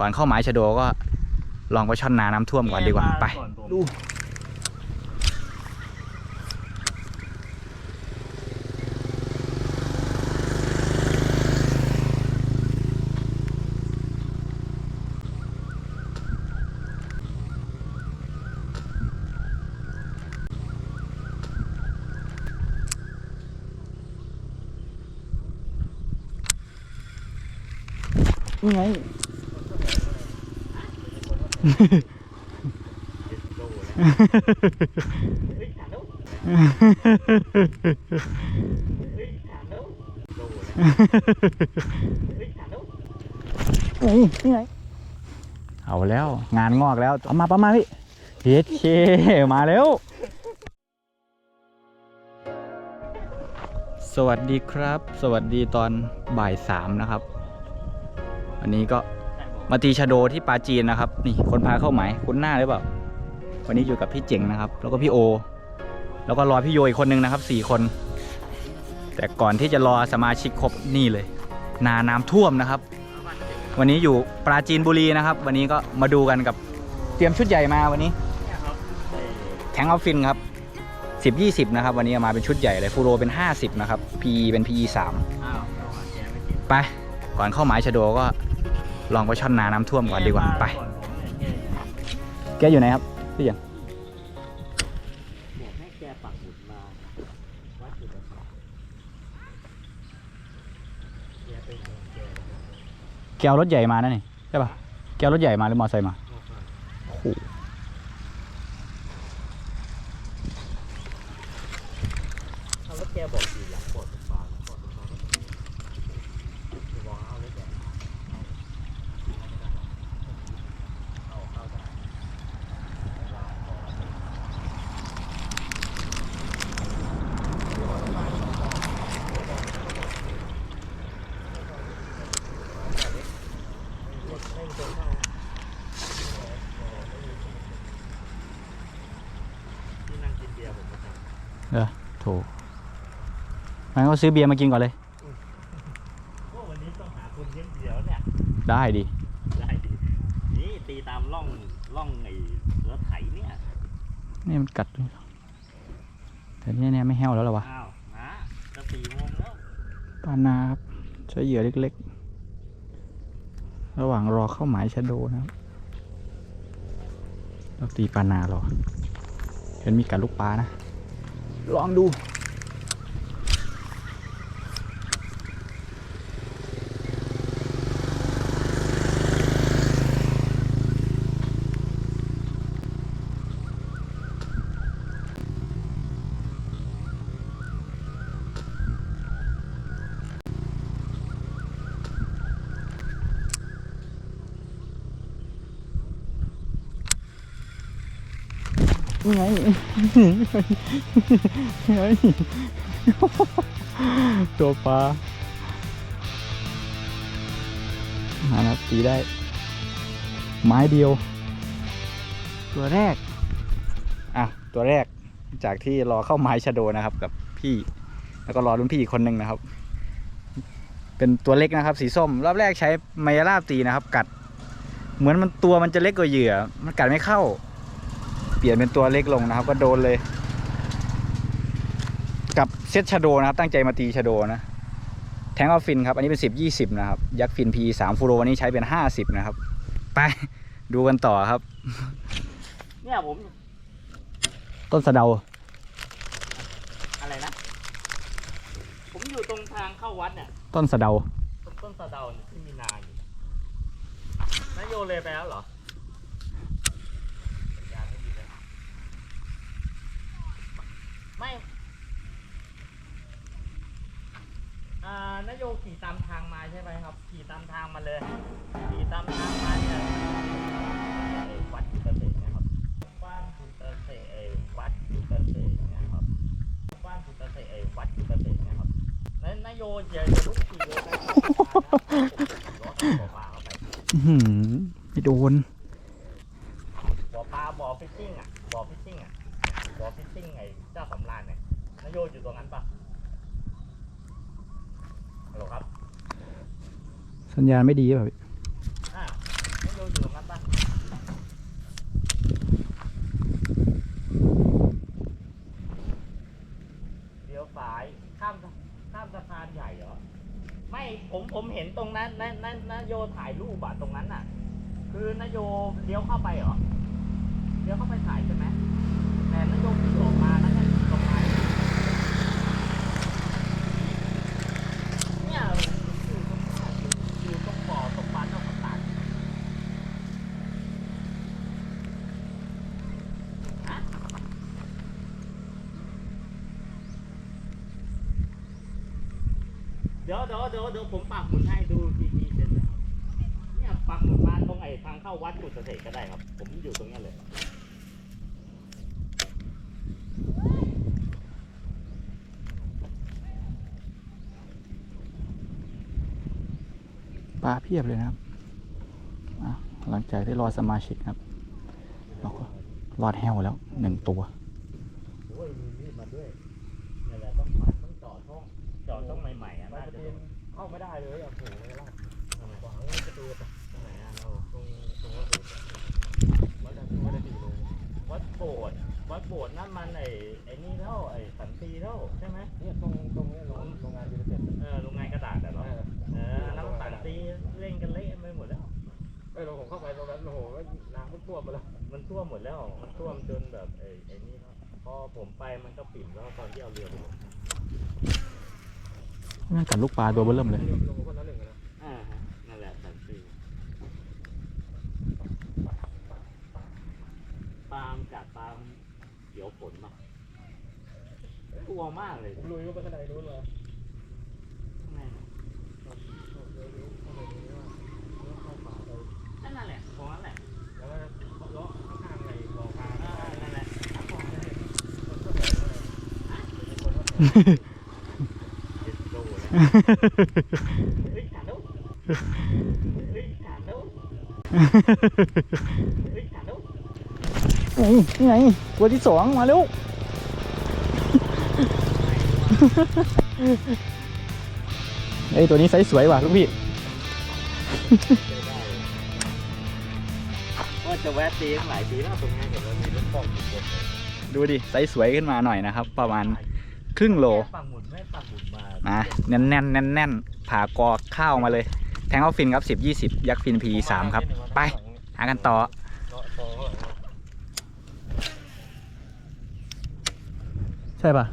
ก่อนเข้าหมายชะโดก็ลองไปช่อนนาน้ำท่วมก่อนดีกว่าไปดูนี่ไง นี่นี่ไงเอาแล้ว งานงอกแล้วเอามาประมาณพี่เฮ็ดเคมาแล้ว สวัสดีครับ สวัสดีตอนบ่ายสามนะครับวันนี้ก็ มาตีชะโดที่ปาจีนนะครับ นี่คนพาเข้าหมายคุ้นหน้าหรือเปล่า วันนี้อยู่กับพี่เจ๋งนะครับ แล้วก็พี่โอ แล้วก็รอพี่โยอีกคนนึงนะครับสี่คน แต่ก่อนที่จะรอสมาชิกครบนี่เลย นาน้ำท่วมนะครับ วันนี้อยู่ปราจีนบุรีนะครับ วันนี้ก็มาดูกันกับเตรียมชุดใหญ่มาวันนี้แทงออฟฟินครับสิบยี่สิบนะครับ วันนี้เอามาเป็นชุดใหญ่เลยฟูโรเป็น50นะครับ PE เป็น PE 3ไปก่อนเข้าหมายชะโดก็ ลองไปช่อนนาน้ำท่วมก่อนดีกว่าไป แกอยู่ไหนครับพี่ยังบอกให้แกปักหมุดมาวัดจุดประสงค์แกเป็นของแกแกเอารถใหญ่มานั่นนี่ใช่ปะแกเอารถใหญ่มาหรือมอเตอร์ไซค์มาโอ้โห เอาแล้วแกบอกอยู่หลังปอดเป็นฟ้าหลังปอดเป็นฟ้าบอกเอาเลยแกเอาเข้าได้ ที่นั่งกินเบียร์ผมประจำเออโถงั้นก็ซื้อเบียร์มากินก่อนเลย โอ้วันนี้ต้องหาคนเลี้ยงเบียร์แล้วเนี่ย ได้ดิ ได้ดินี่ตีตามร่องร่องไอ้รถไถเนี่ยนี่มันกัดด้วยแต่เนี่ยเนี่ยไม่แห้วแล้วเหรอวะอ้าวนะจะสี่โมงแล้วปานาครับใช้เหยื่อเล็กๆ ระหว่างรอเข้าหมายชะโดนะครับ เราตีปานารอเห็นมีกัดลูกปลานะ ลองดู ไงไงตัวปลามานะตีได้ ไม้เดียว ตัวแรก อะ ตัวแรกจากที่รอเข้าไม้ชะโดนะครับ กับพี่ แล้วก็รอรุ่นพี่อีกคนหนึ่งนะครับ เป็นตัวเล็กนะครับ สีส้ม รอบแรกใช้ไมยาลาบตีนะครับ กัด เหมือนมันตัวมันจะเล็กกว่าเหยื่อ มันกัดไม่เข้า เปลี่ยนเป็นตัวเล็กลงนะครับ ก็โดนเลย กับเซตชาโดนะครับ ตั้งใจมาตีชาโดนะแทงออฟฟินครับ อันนี้เป็นสิบยี่สิบนะครับ ยักษ์ฟิน P สามฟูโรวันนี้ใช้เป็นห้าสิบนะครับ ไปดูกันต่อครับ เนี่ยผม ต้นสะเดา อะไรนะ ผมอยู่ตรงทางเข้าวัดเนี่ยต้นสะเดา ต้นต้นสะเดาเนี่ยที่มีนาอยู่นายโยเลยไปแล้วเหรอสัญญาณไม่ดีเลย ไม่อ่านายโยขี่ตามทางมาใช่ไหมครับ ขี่ตามทางมาเลย ขี่ตามทางมาเนี่ยไอ้วัดจุตเตะนะครับบ้านจุตเตะไอ้วัดจุตเตะนะครับบ้านจุตเตะไอ้วัดจุตเตะนะครับนั้นนายโยอย่าอย่าลุกขี่เลยนะบอกปลาเข้าไปอื้อหือไม่โดน สัญญาณไม่ดีแบบเดี๋ยวสายข้ามข้ามสะพานใหญ่เหรอ ไม่ผมผมเห็นตรงนั้นนนนโยถ่ายรูปอะตรงนั้นน่ะคือนโยเลี้ยวเข้าไปเหรอ เลี้ยวเข้าไปถ่ายใช่ไหมแต่นโยไม่หรอ ดี๋ยวเดี๋ยวเดี๋ยวเดี๋ยวผมปักหมุดให้ดูดีๆเสร็จแล้วเนี่ยปักหมุดมาตรงไอ้ทางเข้าวัดกุศเสกก็ได้ครับ ผมอยู่ตรงเนี้ยเลยปลาเพียบเลยนะครับหลังจากที่รอสมาชิกครับเราก็รอดแฮวแล้วหนึ่งตัว โอ้ยมีมีดมาด้วยนี่แหละต้องมาต้องเจาะช่องเจาะช่อง ใหม่ๆอะน่าจะเป็นเข้าไม่ได้เลยอะโหไม่ได้ทำไมขวางประตูตตรงไหนอะเรารงตรงวัดโบสถ์วัดจากไม่ได้ตีลงวัดโบสถ์วัดโบสถ์นั่นมันไอ้ไอ้นี่เท่าไอ้สันติเท่าใช่ไหมเนี่ยตรงตรงเนี้ยโรงโรงงานยูนิเต็ดเออโรงงานกระดาษแต่เอเนาะอเออน้ำสันติเล่นกันเละไปหมดแล้วเอ้ยเราผมเข้าไปตรงนั้นโอ้โหน้ำมันท่วมไปแล้วมันท่วมหมดแล้วมันท่วมจนแบบไอ้ไอ้นี่เนาะพอผมไปมันก็ปิ่มแล้วตอนที่เอาเรือไปลง นั่นกัดลูกปลาตัวเบิ่มเลยลงคนละหนึ่งอะนะอ่าฮะนั่นแหละสันติปาล์มกัดปาล์มเขียวผลมากลัวมากเลยผมลุยก็ไปข้างในนู้นเลยข้างในเข้าไปนี้ว่าเข้าป่าไปนั่นแหละตรงนั้นแหละแล้วก็เลาะข้างๆในบ่อปลาอ่านั่นแหละค นก็แถวเลยคนก็แถวเจ็ดโลแล้วเฮ้ยขาดแล้วเฮ้ยขาดแล้วเฮ้ยขาดแล้วนี่ไงตัวที่สองมาเร็วเอ้ยตัวนี้ไซส์สวยว่ะลูกพี่ว่าจะแวะตีตั้งหลายปีแล้วตรงนี้เห็นว่ามีรถป้อมอยู่เยอะเลยดูดิไซส์สวยขึ้นมาหน่อยนะครับ ประมาณ ครึ่งโลแค่ปักหมุดไม่ปักหมุดมานะแน่นแน่นแน่นแน่นๆผ่ากอข้าวมาเลย แทงเอาฟินครับสิบยี่สิบยักษ์ฟินพีสามครับ ไป หากันต่อเลาะซองข้างหลังใช่ป่ะ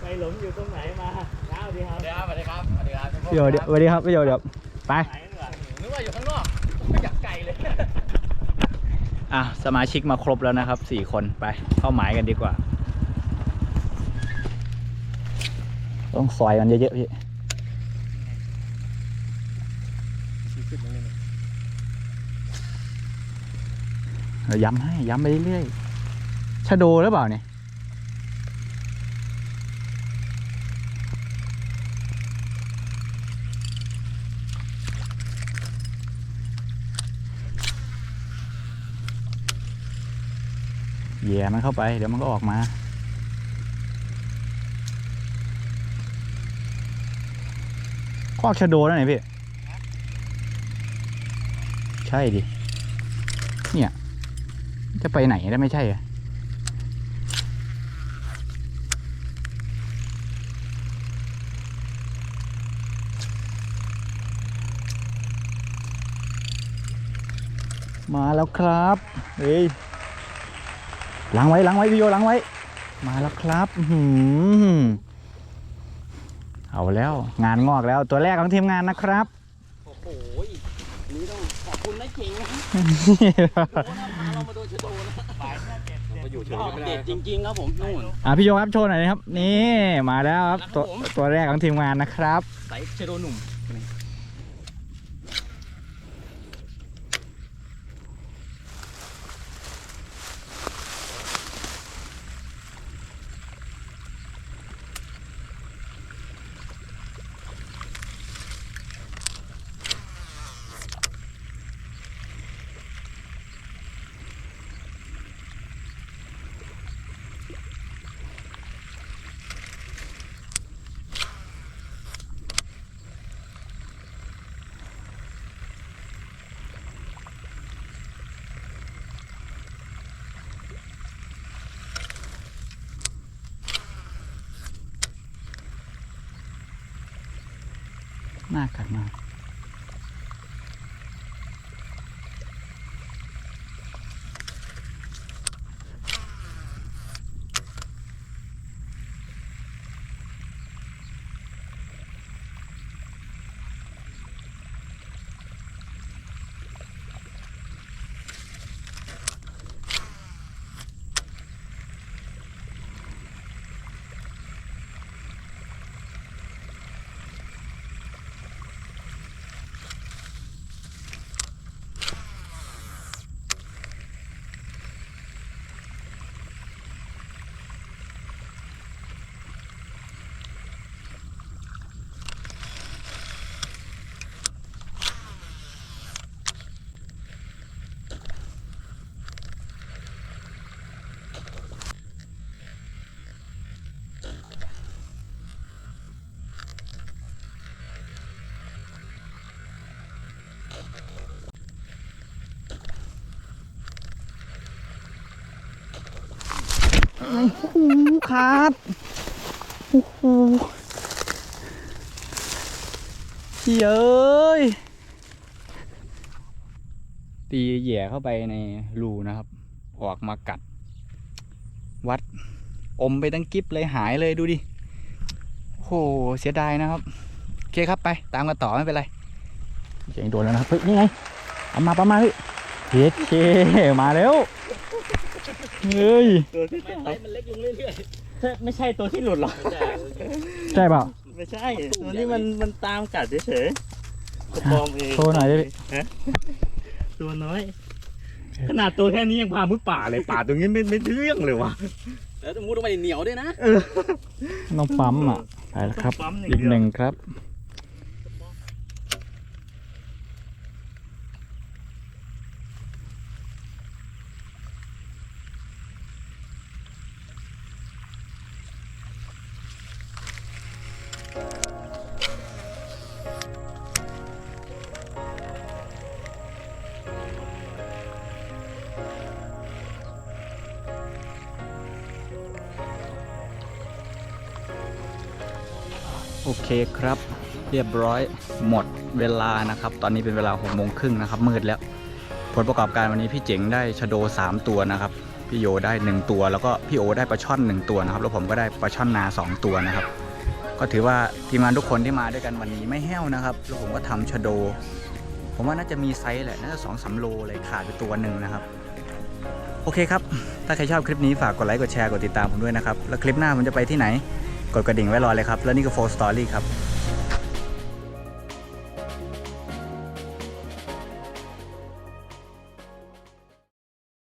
ไป หลงอยู่ตรงไหนมาเล่าดิครับสวัสดีครับสวัสดีครับเดี๋ยวเดี๋ยวสวัสดีครับเดี๋ยวเดี๋ยวไปไหนเหรอนึกว่าอยู่ข้างนอกไม่อยากไกลเลยอะสมาชิกมาครบแล้วนะครับสี่คนไปเข้าหมายกันดีกว่า ต้องซอยกันเยอะๆพี่เราย้ำให้ย้ำไปเรื่อยๆชะโดหรือเปล่าเนี่ย ย่มันเข้าไป เดี๋ยวมันก็ออกมา คอกชะโดนั่นไงพี่ ใช่ดิ เนี่ย จะไปไหนได้ไม่ใช่อะมาแล้วครับ เฮ้ย ล้างไว้ล้างไว้พี่โยล้างไว้ มาแล้วครับอื้อหือเอาแล้ว งานงอกแล้วตัวแรกของทีมงานนะครับ โอ้โหนี่ต้องขอบคุณนะเก่งนะโอ้นะพาเรามาโดนชะโดนะไปเนี่ยเจ็ดเจ็ดมาอยู่เฉยไม่ได้จริงๆครับผมนู่นอะพี่โยครับโชว์หน่อยนะครับ นี่มาแล้วครับมาแล้วครับตัวผมตัวแรกของทีมงานนะครับ ใส่ชะโดหนุ่ม น่ากัดมาก โอ้โหขาดโอ้โหเย้ยตีแย่เข้าไปในรูนะครับ ออกมากัด วัด อมไปตั้งกิฟเลยหายเลยดูดิโอ้โหเสียดายนะครับ โอเคครับไป ตามกันต่อไม่เป็นไรเจ๋งโดนแล้วนะครับเฮ้ยนี่ไงเอามาประมาณนี้เฮ็ดเคมาแล้ว เฮ้ย ตัวที่ไม่ให้มันเล็กลงเรื่อยไม่ใช่ตัวที่หลุดหรอๆไม่ใช่ใช่เปล่า ไม่ใช่ ตัวนี้มันมันตามกัดเฉยๆกระปอมเองโชว์หน่อยดิพี่ฮะตัวน้อย ขนาดตัวแค่นี้ยังพามุดป่าเลยป่าตรงนี้ไม่ไม่เรื่องเลยวะแล้วต้องมุดลงไปเหนียวด้วยนะน้องปั๊มอะ ไปแล้วครับปั๊มย่าอีกเดียวหนึ่งครับ เคครับ เรียบร้อยหมดเวลานะครับ ตอนนี้เป็นเวลาหกโมงครึ่งนะครับ มืดแล้ว ผลประกอบการวันนี้พี่เจ๋งได้ชะโด 3 ตัวนะครับ พี่โยได้ 1 ตัว แล้วก็พี่โอได้ปลาช่อน 1 ตัวนะครับ แล้วผมก็ได้ปลาช่อนนา 2 ตัวนะครับ ก็ถือว่าทีมงานทุกคนที่มาด้วยกันวันนี้ไม่แห้วนะครับ แล้วผมก็ทำชะโด ผมว่าน่าจะมีไซส์แหละ น่าจะสองสามโลเลยขาดไปตัวหนึ่งนะครับโอเคครับ ถ้าใครชอบคลิปนี้ฝากกดไลค์ กดแชร์ กดติดตามผมด้วยนะครับ แล้วคลิปหน้าผมจะไปที่ไหน กดกระดิ่งไว้รอเลยครับ แล้วนี่ก็โฟสตอรี่ครับ